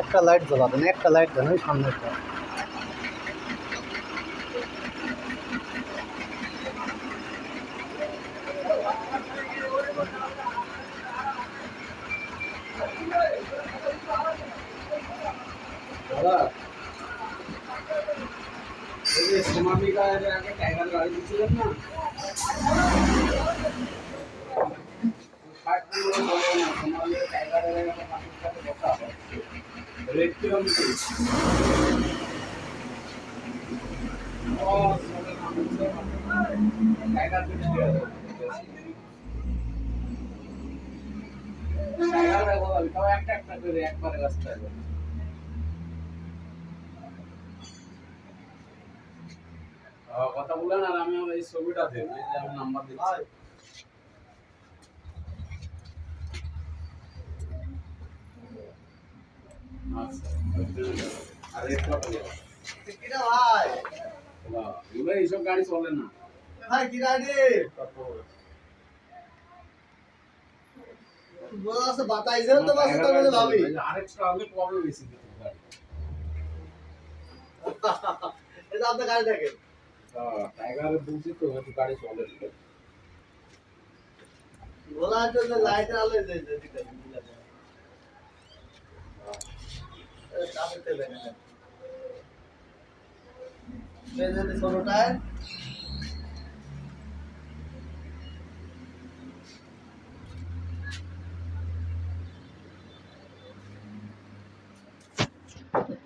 একটা লাইট জ্বলাবেন একটা লাইট দেন ওই সামনেটা দাদা একটা একটা একবারে রাস্তায়। কথা বলেন আর আমি এই ছবিটা দেন এই যে আমি নাম্বার দিচ্ছি। আচ্ছা দেবো? এইসব গাড়ি চলে না। ভাই কি গাড়ি বলা আছে বাতাইছে তো বাসে তো বলে ভাবি। আরেকটা আগে কবে বেশি এটা আপনার গাড়ি দেখেন। আহ, টাইগারের বলছি তো একটু গাড়ি চলে। বলা আছে যে লাইটের আলো এই যে এই যে দিকে দিকে। এ, চাপে তেলে নেন। এই যে ছোট টায়ার